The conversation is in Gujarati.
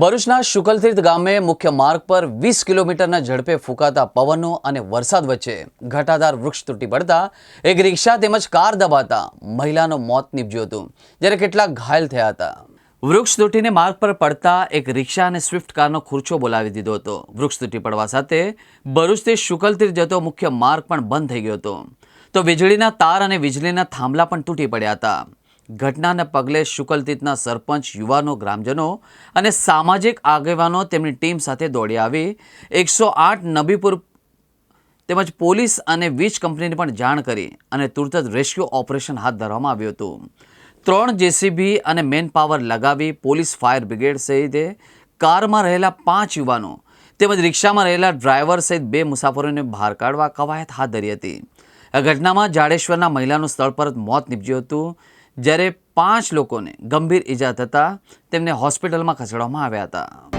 ભરૂચના શુકલતીર્થ ગામે મુખ્ય માર્ગ પર વીસ કિલોમીટરના ઝડપે ફૂંકાતા પવનો અને વરસાદ વચ્ચે ઘટાદાર વૃક્ષ તૂટી પડતા એક રિક્ષા તેમજ કાર દબાતા મહિલાનું મોત નીપજ્યું હતું. જ્યારે કેટલાક ઘાયલ થયા હતા. વૃક્ષ તૂટીને માર્ગ પર પડતા એક રિક્ષા અને સ્વિફ્ટ કારનો ખુરચો બોલાવી દીધો હતો. વૃક્ષ તૂટી પડવા સાથે ભરૂચથી શુકલતીર્થ જતો મુખ્ય માર્ગ પણ બંધ થઈ ગયો હતો. તો વીજળીના તાર અને વીજળીના થાંભલા પણ તૂટી પડ્યા હતા. ઘટનાને પગલે શુકલતીતના સરપંચ, યુવાનો, ગ્રામજનો અને સામાજિક આગેવાનો તેમની ટીમ સાથે દોડી આવી. એકસો આઠ નબીપુર તેમજ પોલીસ અને વીજ કંપનીને પણ જાણ કરી અને તુરત જ રેસ્ક્યુ ઓપરેશન હાથ ધરવામાં આવ્યું હતું. ત્રણ જેસીબી અને મેન પાવર લગાવી પોલીસ ફાયર બ્રિગેડ સહિતે કારમાં રહેલા પાંચ યુવાનો તેમજ રિક્ષામાં રહેલા ડ્રાઈવર સહિત બે મુસાફરોને બહાર કાઢવા કવાયત હાથ ધરી હતી. આ ઘટનામાં જાડેશ્વરના મહિલાનું સ્થળ પર જ મોત નીપજ્યું હતું. જ્યારે પાંચ લોકોને ગંભીર ઈજા થતાં તેમને હોસ્પિટલમાં ખસેડવામાં આવ્યા હતા.